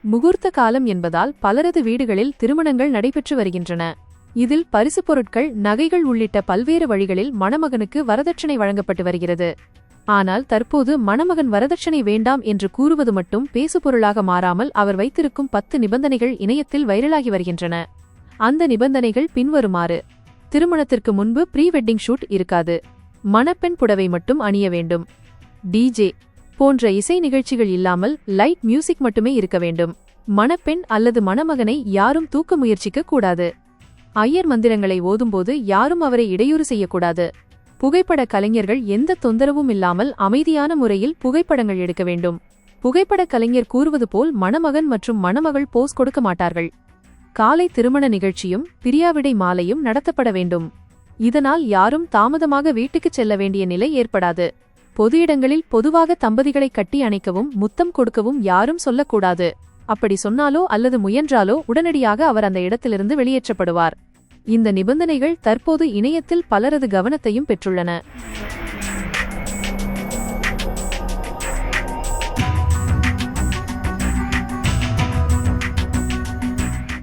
முகூர்த்த காலம் என்பதால் பலரது வீடுகளில் திருமணங்கள் நடைபெற்று வருகின்றன. இதில் பரிசுப் பொருட்கள் நகைகள் உள்ளிட்ட பல்வேறு வழிகளில் மணமகனுக்கு வரதட்சணை வழங்கப்பட்டு வருகிறது. ஆனால் தற்போது மணமகன் வரதட்சணை வேண்டாம் என்று கூறுவது மட்டும் பேசுபொருளாக மாறாமல் அவர் வைத்திருக்கும் பத்து நிபந்தனைகள் இணையத்தில் வைரலாகி வருகின்றன. அந்த நிபந்தனைகள் பின்வருமாறு. திருமணத்திற்கு முன்பு ப்ரீ வெட்டிங் ஷூட் இருக்காது. மணப்பெண் புடவை மட்டும் அணிய வேண்டும். டிஜே போன்ற இசை நிகழ்ச்சிகள் இல்லாமல் லைட் மியூசிக் மட்டுமே இருக்க வேண்டும். மணப்பெண் அல்லது மணமகனை யாரும் தூக்க முயற்சிக்க கூடாது. ஐயர் மந்திரங்களை ஓதும்போது யாரும் அவரை இடையூறு செய்யக்கூடாது. புகைப்பட கலைஞர்கள் எந்த தொந்தரவும் இல்லாமல் அமைதியான முறையில் புகைப்படங்கள் எடுக்க வேண்டும். புகைப்பட கலைஞர் கூறுவது போல் மணமகன் மற்றும் மணமகள் போஸ் கொடுக்க மாட்டார்கள். காலை திருமண நிகழ்ச்சியும் பிரியாவிடை மாலையும் நடத்தப்பட வேண்டும். இதனால் யாரும் தாமதமாக வீட்டுக்குச் செல்ல வேண்டிய நிலை ஏற்படாது. பொது இடங்களில் பொதுவாக தம்பதிகளை கட்டி அணைக்கவும் முத்தம் கொடுக்கவும் யாரும் சொல்லக்கூடாது. அப்படி சொன்னாலோ அல்லது முயன்றாலோ உடனடியாக அவர் அந்த இடத்திலிருந்து வெளியேற்றப்படுவார். இந்த நிபந்தனைகள் தற்போது இணையத்தில் பலரது கவனத்தையும் பெற்றுள்ளன.